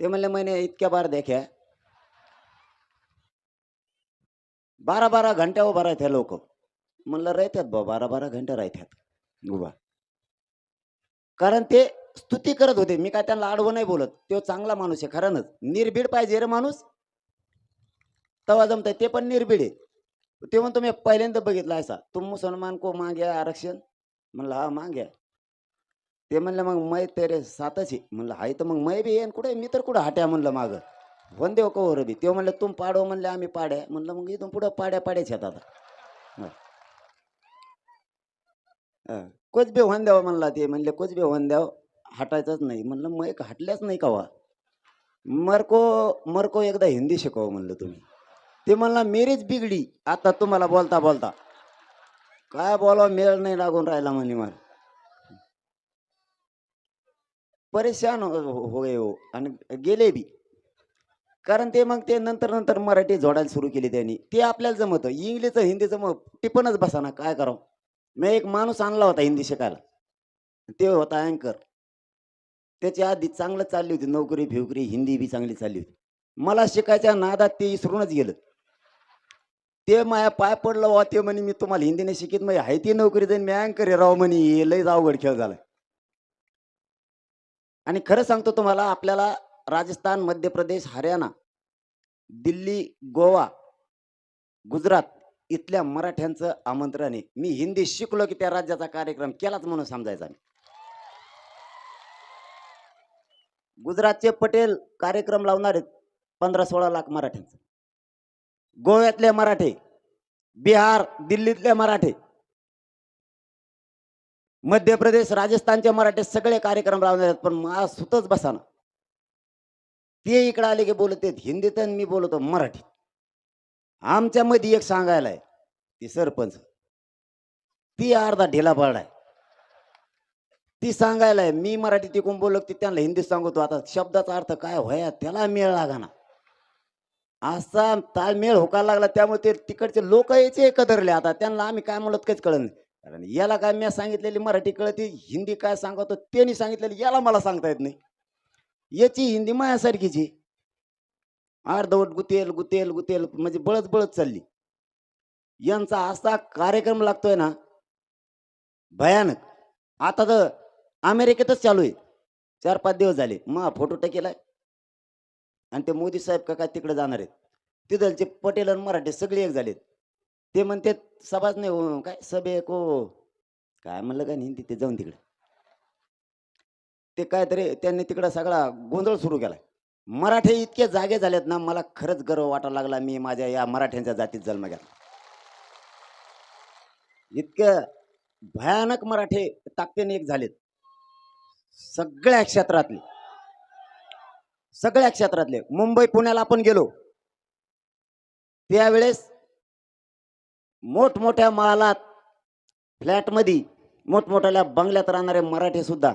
ते म्हणले मैंने इतक्या बार देख्या बारा बारा घंट्या उभा राहत्या लोक. म्हणलं राहत्यात बा बारा बारा घंटे राहत्यात. उभा. कारण ते स्तुती करत होते. मी काय त्यांना आडवं नाही बोलत. तो चांगला माणूस आहे खरंच. निर्भीड पाहिजे रे माणूस. तवा जमताय ते पण निर्भीड आहे. ते म्हणतो मी पहिल्यांदा बघितला असा. तुम मुसलमान को मागे आरक्षण? म्हणलं हा मागे ते म्हणलं मग मै तेरे सातच आहे. म्हणलं आहे तर मग मै बी येईन कुठे मी तर कुठं हाट्या म्हणलं मागं. होऊन देव कवर बी ते म्हणलं तुम पाडो म्हणले आम्ही पाड्या. म्हणलं मग इथून पुढं पाड्या पाड्याच आहेत आता. हं. कोच बी होऊन द्यावं म्हणला ते. म्हणले कोच बी होऊन द्यावं हटायचंच नाही. म्हणलं मग एक हटल्याच नाही का वा मरको मरको एकदा हिंदी शिकव म्हणलं तुम्ही. ते म्हणला मेरीच बिगडी आता तुम्हाला बोलता बोलता. काय बोलावं मेळ नाही लागून राहिला म्हणे मला. परेशान हो हो गए हो. आणि गेले बी. कारण ते मग ते नंतर नंतर मराठी जोडायला सुरू केली त्यांनी. ते आपल्याला जमतं. इंग्लिशचं हिंदीचं मग टिपणच बसा ना काय करावं? मी एक माणूस आणला होता हिंदी शिकायला. ते होता अँकर त्याच्या आधी चांगलं चालली होती. नोकरी फिवकरी हिंदी बी चांगली चालली होती. मला शिकायच्या नादात ते इसरूनच गेलं. ते माया पाय पडलं वा ते म्हणे मी तुम्हाला हिंदीने शिकित. मग आहे ती नोकरी जाईन. मी अँकर आहे राव म्हणे. हे अवघड खेळ झाला आणि खरं सांगतो तुम्हाला आपल्याला राजस्थान मध्य प्रदेश हरियाणा दिल्ली गोवा गुजरात इथल्या मराठ्यांचं आमंत्रण आहे. मी हिंदी शिकलो की त्या राज्याचा कार्यक्रम केलाच म्हणून समजायचा मी गुजरातचे पटेल कार्यक्रम लावणार आहेत पंधरा सोळा लाख मराठ्यांचं. गोव्यातले मराठे बिहार दिल्लीतले मराठे मध्य प्रदेश राजस्थानचे मराठे सगळे कार्यक्रम लावणार आहेत पण मला सुतच बसाना. ते इकडे आले की बोलत आहेत हिंदीत आणि मी बोलतो मराठीत. आमच्या मध्ये एक सांगायला आहे ती सरपंच. ती अर्धा ढिला पडलाय. ती सांगायला आहे मी मराठी तिकून बोललो ती त्यांना हिंदीत सांगतो आता शब्दाचा अर्थ काय व्हाया त्याला मेळ लागाना. असा ताळमेळ होकायला लागला त्यामुळे ते तिकडचे लोक यायचे कदरले आता त्यांना आम्ही काय म्हणत काहीच कळत नाही. कारण याला काय मी सांगितलेली मराठी कळते हिंदी काय सांगतो त्यांनी सांगितलेली याला मला सांगता येत नाही. याची हिंदी मायासारखीची अर्धवट गुतेल गुतेल गुतेल म्हणजे बळच बळच चालली. यांचा असा कार्यक्रम लागतोय ना भयानक. आता तर अमेरिकेतच चालू आहे. चार पाच दिवस झाले. मग फोटो टाकेलाय. आणि ते मोदी साहेब का काय तिकडे जाणार आहेत. तिथलचे पटेल आणि मराठे सगळे एक झालेत. ते म्हणते सभाच नाही हो, काय सभे को हो. काय म्हणलं काय नाही तिथे जाऊन तिकडे. ते काहीतरी त्यांनी तिकडं सगळा गोंधळ सुरू केला. मराठे इतके जागे झालेत ना मला खरंच गर्व वाटायला लागला मी माझ्या या मराठ्यांच्या जातीत जन्म घ्या इतकं भयानक मराठे ताकदीने एक झालेत. सगळ्या क्षेत्रातले. सगळ्या क्षेत्रातले. मुंबई पुण्याला आपण गेलो. त्यावेळेस मोठमोठ्या महालात फ्लॅटमध्ये मोठमोठ्या बंगल्यात राहणारे मराठे सुद्धा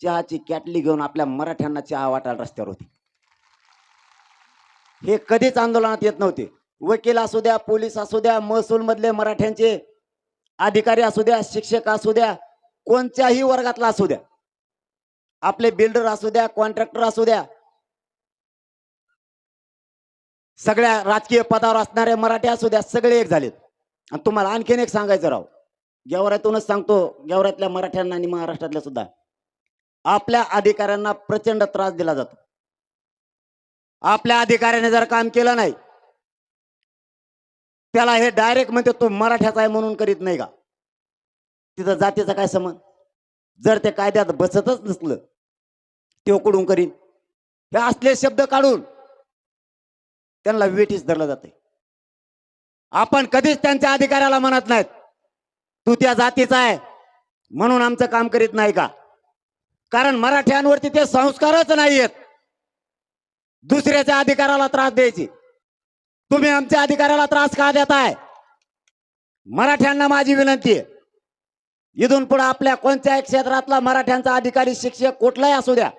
चहाची कॅटली घेऊन आपल्या मराठ्यांना चहा वाटायला रस्त्यावर होती. हे कधीच आंदोलनात येत नव्हते. वकील असू द्या पोलीस असू द्या महसूल मधले मराठ्यांचे अधिकारी असू द्या शिक्षक असू द्या कोणत्याही वर्गातला असू द्या आपले बिल्डर असू द्या कॉन्ट्रॅक्टर असू द्या सगळ्या राजकीय पदावर असणारे मराठी असू द्या सगळे एक झालेत. आणि तुम्हाला आणखीन एक सांगायचं राव. गेवरातूनच सांगतो गेवरातल्या मराठ्यांना आणि महाराष्ट्रातल्या सुद्धा. आपल्या अधिकाऱ्यांना प्रचंड त्रास दिला जातो. आपल्या अधिकाऱ्याने जर काम केलं नाही त्याला हे डायरेक्ट म्हणते तो मराठ्याचा आहे म्हणून करीत नाही का? तिथं जातीचा काय समज जर ते कायद्यात बसतच नसलं ते उकडून करीन? हे असले शब्द काढून त्यांना वेठीच धरलं जाते आपण कधीच त्यांच्या अधिकाऱ्याला म्हणत नाहीत. तू त्या जातीचा आहे म्हणून आमचं काम करीत नाही का? कारण मराठ्यांवरती ते संस्कारच नाहीयेत. दुसऱ्याच्या अधिकाराला त्रास द्यायची. तुम्ही आमच्या अधिकाराला त्रास का देताय? मराठ्यांना माझी विनंती आहे. इथून पुढे आपल्या कोणत्याही क्षेत्रातला मराठ्यांचा अधिकारी शिक्षक कुठलाही असू द्या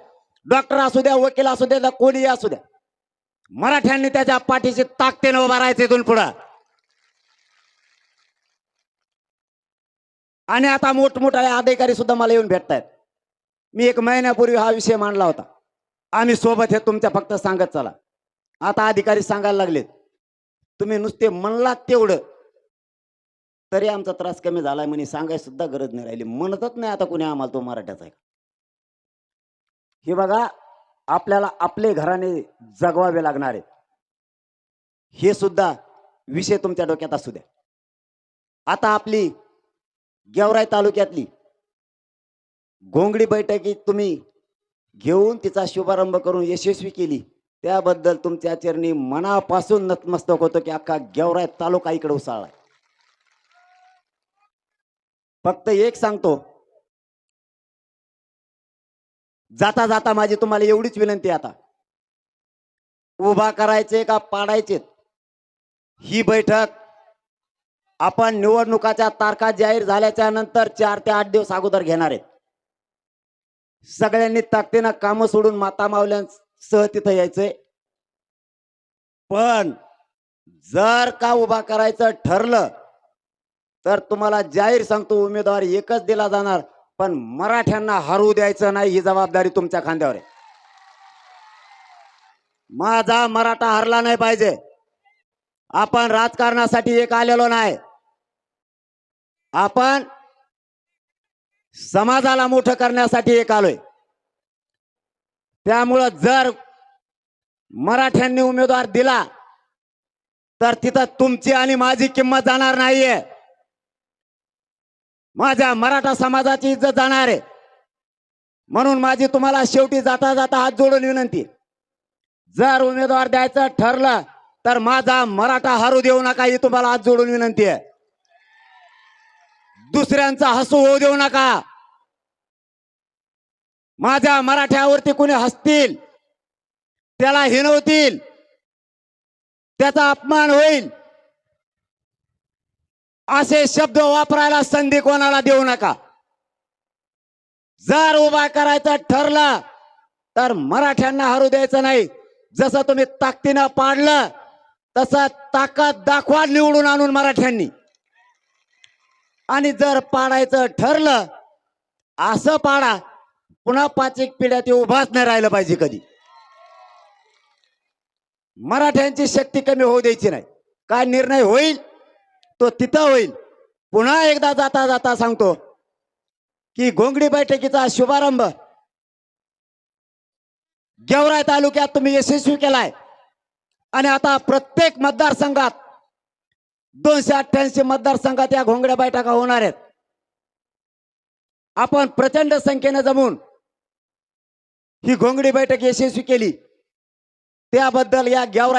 डॉक्टर असू द्या वकील असू द्या कोणीही असू द्या मराठ्यांनी त्याच्या पाठीशी ताकदीने उभा राहायचं इथून पुढं. आणि आता मोठमोठाले अधिकारी सुद्धा मला येऊन भेटतायत. मी एक महिन्यापूर्वी हा विषय मांडला होता. आम्ही सोबत हे तुमच्या फक्त सांगत चला. आता अधिकारी सांगायला लागलेत. तुम्ही नुसते म्हणलात तेवढं. तरी आमचा त्रास कमी झालाय म्हणे सांगायची सुद्धा गरज नाही राहिली. म्हणतच नाही आता कोणी आम्हाला तो मराठ्याचा आहे हे बघा आपल्याला आपले घराने जगवावे लागणार आहेत. हे सुद्धा विषय तुमच्या डोक्यात असू द्या. आता आपली गेवराई तालुक्यातली. घोंगडी बैठकीत तुम्ही घेऊन तिचा शुभारंभ करून यशस्वी केली. त्याबद्दल तुमच्या चरणी मनापासून नतमस्तक होतो की अख्खा गेवराय तालुका इकडे उसाळला फक्त एक सांगतो. जाता जाता माझी तुम्हाला एवढीच विनंती आता. उभा करायचे का पाडायचे ही बैठक आपण निवडणुकाच्या तारखा जाहीर झाल्याच्यानंतर चार ते आठ दिवस अगोदर घेणार आहेत. सगळ्यांनी ताकदीनं कामं सोडून माता मावल्यांसह तिथं यायचंय. पण जर का उभा करायचं ठरलं तर तुम्हाला जाहीर सांगतो उमेदवार एकच दिला जाणार पण मराठ्यांना हरवू द्यायचं नाही ही जबाबदारी तुमच्या खांद्यावर आहे. माझा मराठा हरला नाही पाहिजे. आपण राजकारणासाठी एक आलेलो नाही. आपण समाजाला मोठं करण्यासाठी एक आलोय. त्यामुळं जर मराठ्यांनी उमेदवार दिला तर तिथं तुमची आणि माझी किंमत जाणार नाहीये. माझ्या मराठा समाजाची इज्जत जाणार आहे. म्हणून माझी तुम्हाला शेवटी जाता जाता हात जोडून विनंती. जर उमेदवार द्यायचं ठरलं तर माझा मराठा हरू देऊ नका ही तुम्हाला हात जोडून विनंती आहे. दुसऱ्यांचा हसू होऊ देऊ नका. माझ्या मराठ्यावरती कुणी हसतील त्याला हिनवतील त्याचा अपमान होईल असे शब्द वापरायला संधी कोणाला देऊ नका. जर उभा करायचा ठरला तर मराठ्यांना हरू द्यायचं नाही. जसं तुम्ही ताकदीनं पाडलं तसं ताकद दाखवा निवडून आणून मराठ्यांनी. आणि जर पाडायचं ठरलं असं पाडा पुन्हा पाच एक पिढ्या ते उभाच नाही राहिलं पाहिजे कधी. मराठ्यांची शक्ती कमी होऊ द्यायची नाही. काय निर्णय होईल तो तिथं होईल. पुन्हा एकदा जाता जाता सांगतो की घोंगडी बैठकीचा शुभारंभ गेवराई तालुक्यात तुम्ही यशस्वी केलाय. आणि आता प्रत्येक मतदारसंघात दोनशे अठ्ठ्याऐंशी मतदारसंघात या घोंगड्या बैठका होणार आहेत. आपण प्रचंड संख्येने जमून ही घोंगडी बैठक यशस्वी केली. त्याबद्दल या गेवरा